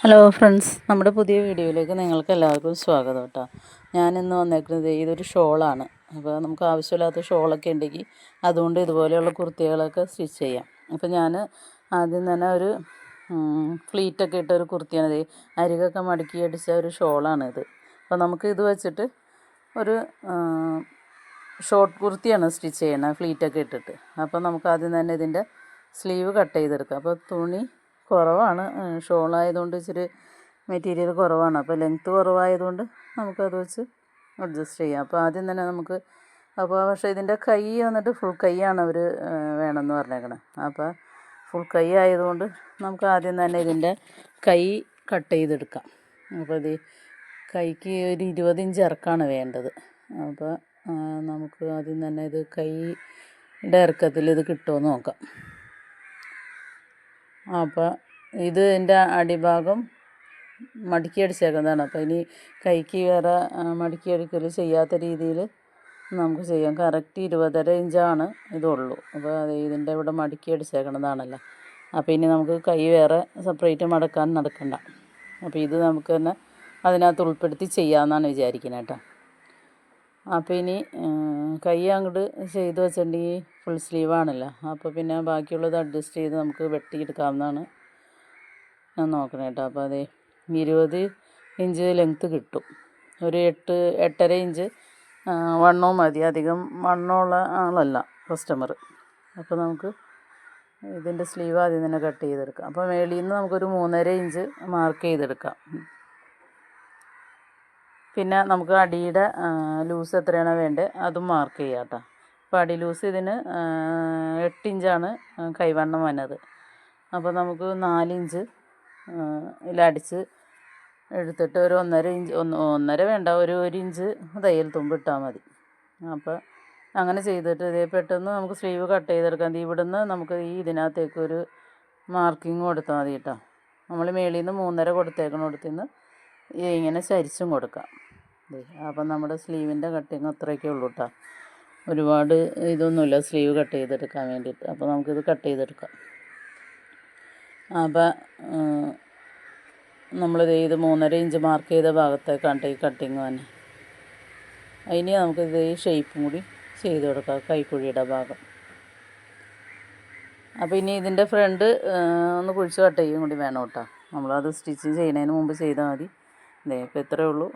Hello friends നമ്മുടെ പുതിയ വീഡിയോയിലേക്ക് നിങ്ങൾക്ക് എല്ലാവർക്കും സ്വാഗതം കേട്ടോ. ഞാനിന്ന് വന്നേക്കുന്നത് ഇതൊരു ഷോളാണ്. അപ്പോൾ നമുക്ക് ആവശ്യമില്ലാത്ത ഷോളൊക്കെ ഉണ്ടെങ്കിൽ അതുകൊണ്ട് ഇതുപോലെയുള്ള കുർത്തികളൊക്കെ സ്റ്റിച്ച് ചെയ്യാം. അപ്പോൾ ഞാൻ ആദ്യം തന്നെ ഒരു ഫ്ലീറ്റൊക്കെ ഇട്ട ഒരു കുർത്തിയാണ് ഇത്. അരികൊക്കെ മടക്കി അടിച്ച ഒരു ഷോളാണിത് അപ്പോൾ നമുക്ക് ഇത് വെച്ചിട്ട് ഒരു ഷോർട്ട് കുർത്തിയാണ് സ്റ്റിച്ച് ചെയ്യണത് ഫ്ലീറ്റൊക്കെ ഇട്ടിട്ട്. അപ്പോൾ നമുക്ക് ആദ്യം തന്നെ ഇതിന്റെ സ്ലീവ് കട്ട് ചെയ്തെടുക്കാം. അപ്പോൾ തുണി കുറവാണ്. ഷോളായതുകൊണ്ട് ഇച്ചിരി മെറ്റീരിയൽ കുറവാണ്. അപ്പോൾ ലെങ്ത്ത് കുറവായതുകൊണ്ട് നമുക്കത് വെച്ച് അഡ്ജസ്റ്റ് ചെയ്യാം. അപ്പോൾ ആദ്യം തന്നെ നമുക്ക് അപ്പോൾ പക്ഷേ ഇതിന്റെ കൈ വന്നിട്ട് ഫുൾ കൈയാണ് അവർ വേണമെന്ന് പറഞ്ഞേക്കണേ. അപ്പോൾ ഫുൾ കൈ ആയതുകൊണ്ട് നമുക്ക് ആദ്യം തന്നെ ഇതിന്റെ കൈ കട്ട് ചെയ്തെടുക്കാം. അപ്പോൾ ഇത് കൈക്ക് ഒരു ഇരുപത് ഇഞ്ച് ഇറക്കാണ് വേണ്ടത്. അപ്പോൾ നമുക്ക് ആദ്യം തന്നെ ഇത് കൈയുടെ ഇറക്കത്തിൽ ഇത് കിട്ടുമോ നോക്കാം. അപ്പോൾ ഇത് എന്റെ അടിഭാഗം മടക്കി അടിച്ചേക്കുന്നതാണ് അപ്പോൾ ഇനി കൈക്ക് വേറെ മടക്കി അടിക്കൽ ചെയ്യാത്ത രീതിയിൽ നമുക്ക് ചെയ്യാം. കറക്റ്റ് ഇരുപതര ഇഞ്ചാണ് ഇതുള്ളൂ. അപ്പോൾ ഇതിന്റെ ഇവിടെ മടക്കി അടിച്ചേക്കണതാണല്ലോ അപ്പോൾ ഇനി നമുക്ക് കൈ വേറെ സെപ്പറേറ്റ് മടക്കാൻ നടക്കണ്ട. അപ്പോൾ ഇത് നമുക്ക് തന്നെ അതിനകത്ത് ഉൾപ്പെടുത്തി ചെയ്യാമെന്നാണ് വിചാരിക്കുന്നത് കേട്ടോ. അപ്പോൾ ഇനി കൈ അങ്ങോട്ട് ചെയ്ത് വെച്ചിട്ടുണ്ടെങ്കിൽ ഫുൾ സ്ലീവാണല്ലോ അപ്പോൾ പിന്നെ ബാക്കിയുള്ളത് അഡ്ജസ്റ്റ് ചെയ്ത് നമുക്ക് വെട്ടിയെടുക്കാവുന്നതാണ്. ഞാൻ നോക്കണേ കേട്ടോ അപ്പോൾ അതെ ഇരുപത് ഇഞ്ച് ലെങ്ത്ത് കിട്ടും. ഒരു എട്ട് എട്ടര ഇഞ്ച് വണ്ണവും മതി. അധികം വണ്ണമുള്ള ആളല്ല കസ്റ്റമർ അപ്പോൾ നമുക്ക് ഇതിന്റെ സ്ലീവ് ആദ്യം തന്നെ കട്ട് ചെയ്തെടുക്കാം. അപ്പോൾ മേളിൽ നിന്ന് നമുക്കൊരു മൂന്നര ഇഞ്ച് മാർക്ക് ചെയ്തെടുക്കാം. പിന്നെ നമുക്ക് അടിയുടെ ലൂസ് എത്രയാണോ വേണ്ടത് അതും മാർക്ക് ചെയ്യാം കേട്ടോ അപ്പോൾ അടി ലൂസ് ഇതിന് എട്ട് ഇഞ്ചാണ് കൈവണ്ണം വന്നത്. അപ്പോൾ നമുക്ക് നാലിഞ്ച് ഇതിലടിച്ച് എടുത്തിട്ട് ഒരു ഒന്നര ഇഞ്ച് ഒന്ന് ഒന്നര വേണ്ട ഒരു ഒരു ഇഞ്ച് തയ്യൽ തുമ്പ് ഇട്ടാൽ മതി. അപ്പോൾ അങ്ങനെ ചെയ്തിട്ട് ഇതേ പെട്ടെന്ന് നമുക്ക് സ്ലീവ് കട്ട് ചെയ്തെടുക്കാം. ഇവിടുന്ന് നമുക്ക് ഈ ഇതിനകത്തേക്ക് ഒരു മാർക്കിങ് കൊടുത്താൽ മതി കേട്ടോ നമ്മൾ മേളിൽ നിന്ന് മൂന്നര കൊടുത്തേക്കണോടത്തു നിന്ന് ഇങ്ങനെ ചരിച്ചും കൊടുക്കാം. അപ്പം നമ്മുടെ സ്ലീവിന്റെ കട്ടിങ് അത്രയൊക്കെ ഉള്ളൂ കേട്ടോ ഒരുപാട് ഇതൊന്നുമില്ല. സ്ലീവ് കട്ട് ചെയ്തെടുക്കാൻ വേണ്ടിയിട്ട്. അപ്പോൾ നമുക്കിത് കട്ട് ചെയ്തെടുക്കാം. അപ്പം നമ്മളിത് ഇത് മൂന്നര ഇഞ്ച് മാർക്ക് ചെയ്ത ഭാഗത്തേക്കാണ്ട് ഈ കട്ടിങ് തന്നെ അതിന് നമുക്കിത് ഈ ഷേപ്പും കൂടി ചെയ്ത് കൊടുക്കാം. കൈക്കുഴിയുടെ ഭാഗം. അപ്പോൾ ഇനി ഇതിന്റെ ഫ്രണ്ട് ഒന്ന് കുഴിച്ച് കട്ട് ചെയ്യും കൂടി വേണം കേട്ടോ. നമ്മളത് സ്റ്റിച്ചിങ് ചെയ്യുന്നതിന് മുമ്പ് ചെയ്താൽ മതി. ഇതേ ഇപ്പോൾ ഇത്രയേ ഉള്ളൂ.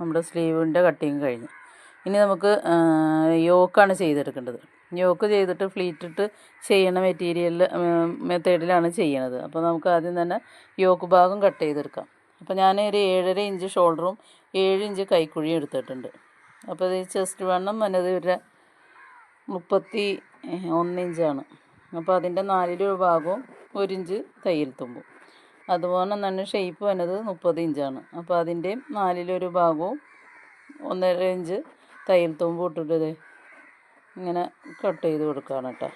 നമ്മുടെ സ്ലീവിന്റെ കട്ടിങ് കഴിഞ്ഞു. ഇനി നമുക്ക് യോക്കാണ് ചെയ്തെടുക്കേണ്ടത്. യോക്ക് ചെയ്തിട്ട് ഫ്ലീറ്റിട്ട് ചെയ്യുന്ന ചെയ്യണ മെറ്റീരിയൽ മെത്തേഡിലാണ് ചെയ്യണത്. അപ്പോൾ നമുക്ക് ആദ്യം തന്നെ യോക്ക് ഭാഗം കട്ട് ചെയ്തെടുക്കാം. അപ്പോൾ ഞാൻ ഒരു ഏഴര ഇഞ്ച് ഷോൾഡറും ഏഴ് ഇഞ്ച് കൈക്കുഴിയും എടുത്തിട്ടുണ്ട്. അപ്പോൾ ഈ ചെസ്റ്റ് വണ്ണം വന്നത് ഒരു മുപ്പത്തി ഒന്ന് ഇഞ്ചാണ്. അപ്പോൾ അതിന്റെ നാലിലൊരു ഭാഗവും ഒരു ഇഞ്ച് തയ്യൽ തുമ്പും. അതുപോലെ തന്നെ ഷേപ്പ് വന്നത് മുപ്പത് ഇഞ്ചാണ്. അപ്പോൾ അതിന്റെയും നാലിലൊരു ഭാഗവും ഒന്നര ഇഞ്ച് തയ്യൽ തുമ്പ് ഇട്ടിട്ട് ഇങ്ങനെ കട്ട് ചെയ്ത് കൊടുക്കുകയാണ് കേട്ടോ.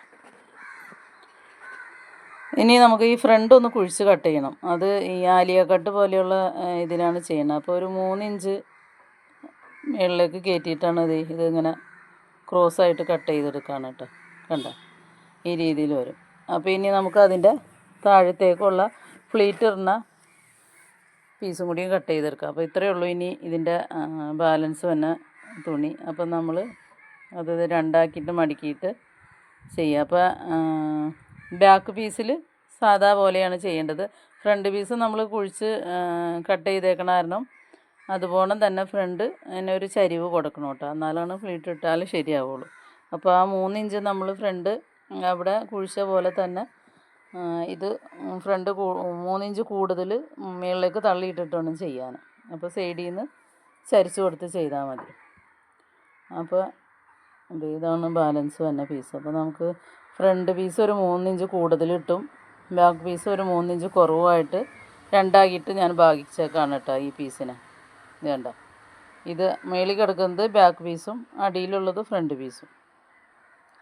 ഇനി നമുക്ക് ഈ ഫ്രണ്ട് ഒന്ന് കുഴിച്ച് കട്ട് ചെയ്യണം. അത് ഈ ആലിയ കട്ട് പോലെയുള്ള ഇതിനാണ് ചെയ്യുന്നത്. അപ്പോൾ ഒരു മൂന്നിഞ്ച് മുകളിലേക്ക് കയറ്റിയിട്ടാണ് ഇത് ഇതിങ്ങനെ ക്രോസ് ആയിട്ട് കട്ട് ചെയ്തെടുക്കുകയാണ് കേട്ടോ. കണ്ട? ഈ രീതിയിൽ വരും. അപ്പോൾ ഇനി നമുക്ക് അതിന്റെ താഴത്തേക്കുള്ള ഫ്ലീറ്റ് ഇടുന്ന പീസും കൂടിയും കട്ട് ചെയ്തെടുക്കാം. അപ്പോൾ ഇത്രയേ ഉള്ളൂ ഇനി ഇതിന്റെ ബാലൻസ് വന്ന തുണി. അപ്പം നമ്മൾ അത് രണ്ടാക്കിയിട്ട് മടക്കിയിട്ട് ചെയ്യുക അപ്പോൾ ബാക്ക് പീസിൽ സാധാ പോലെയാണ് ചെയ്യേണ്ടത്. ഫ്രണ്ട് പീസ് നമ്മൾ കുഴിച്ച് കട്ട് ചെയ്തേക്കണ കാരണം അതുപോലെ തന്നെ ഫ്രണ്ട് അതിന് ഒരു ചരിവ് കൊടുക്കണം കേട്ടോ. എന്നാലാണ് ഫ്ലീറ്റ് ഇട്ടാൽ ശരിയാവുള്ളൂ. അപ്പോൾ ആ മൂന്നിഞ്ച് നമ്മൾ ഫ്രണ്ട് അവിടെ കുഴിച്ച പോലെ തന്നെ ഇത് ഫ്രണ്ട് മൂന്നിഞ്ച് കൂടുതൽ മുകളിലേക്ക് തള്ളിയിട്ടിട്ട് വേണം ചെയ്യാൻ അപ്പോൾ സൈഡിൽ നിന്ന് ചരിച്ച് കൊടുത്ത് ചെയ്താൽ മതി. അപ്പോൾ ഇതാണ് ബാലൻസ് വന്ന പീസ് അപ്പോൾ നമുക്ക് ഫ്രണ്ട് പീസ് ഒരു മൂന്നിഞ്ച് കൂടുതൽ കിട്ടും ബാക്ക് പീസ് ഒരു മൂന്നിഞ്ച് കുറവായിട്ട് രണ്ടാക്കിയിട്ട് ഞാൻ ഭാഗിച്ചേക്കാണ് കേട്ടോ ഈ പീസിനെ കണ്ട? ഇത് മേളിൽ കിടക്കുന്നത് ബാക്ക് പീസും അടിയിലുള്ളത് ഫ്രണ്ട് പീസും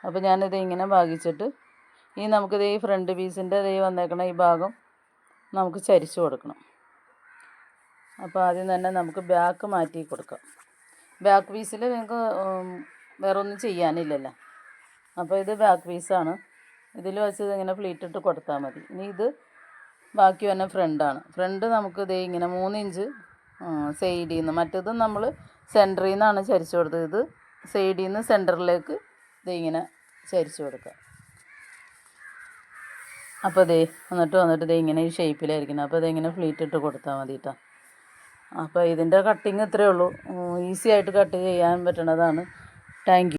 അപ്പോൾ ഞാനിത് ഇങ്ങനെ ഭാഗിച്ചിട്ട് ഇനി നമുക്കിത് ഈ ഫ്രണ്ട് പീസിന്റെ ഇതേ വന്നേക്കണ ഈ ഭാഗം നമുക്ക് ചരിച്ചു കൊടുക്കണം. അപ്പോൾ ആദ്യം തന്നെ നമുക്ക് ബാക്ക് മാറ്റി കൊടുക്കാം. ബാക്ക് പീസിൽ നിങ്ങൾക്ക് വേറെ ഒന്നും ചെയ്യാനില്ലല്ലോ. അപ്പോൾ ഇത് ബാക്ക് പീസാണ് ഇതിൽ വെച്ച് ഇങ്ങനെ ഫ്ലീറ്റ് ഇട്ട് കൊടുത്താൽ മതി. ഇനി ഇത് ബാക്കി വന്നെ ഫ്രണ്ടാണ് ഫ്രണ്ട് നമുക്ക് ഇതേ ഇങ്ങനെ മൂന്ന് ഇഞ്ച് സൈഡിൽ നിന്ന് മറ്റേത് നമ്മൾ സെന്ററിൽ നിന്നാണ് ചരിച്ചു കൊടുത്തത്. ഇത് സൈഡിൽ നിന്ന് സെന്ററിലേക്ക് ഇത് ഇങ്ങനെ ചരിച്ചു കൊടുക്കുക അപ്പോൾ ഇതേ എന്നിട്ട് വന്നിട്ട് ഇതേ ഇങ്ങനെ ഈ ഷേപ്പിലായിരിക്കണം അപ്പോൾ ഇതിങ്ങനെ ഫ്ലീറ്റ് ഇട്ട് കൊടുത്താൽ മതി കേട്ടോ അപ്പോൾ ഇതിന്റെ കട്ടിങ് ഇത്രയേ ഉള്ളൂ. ഈസി ആയിട്ട് കട്ട് ചെയ്യാൻ പറ്റണതാണ്. Thank you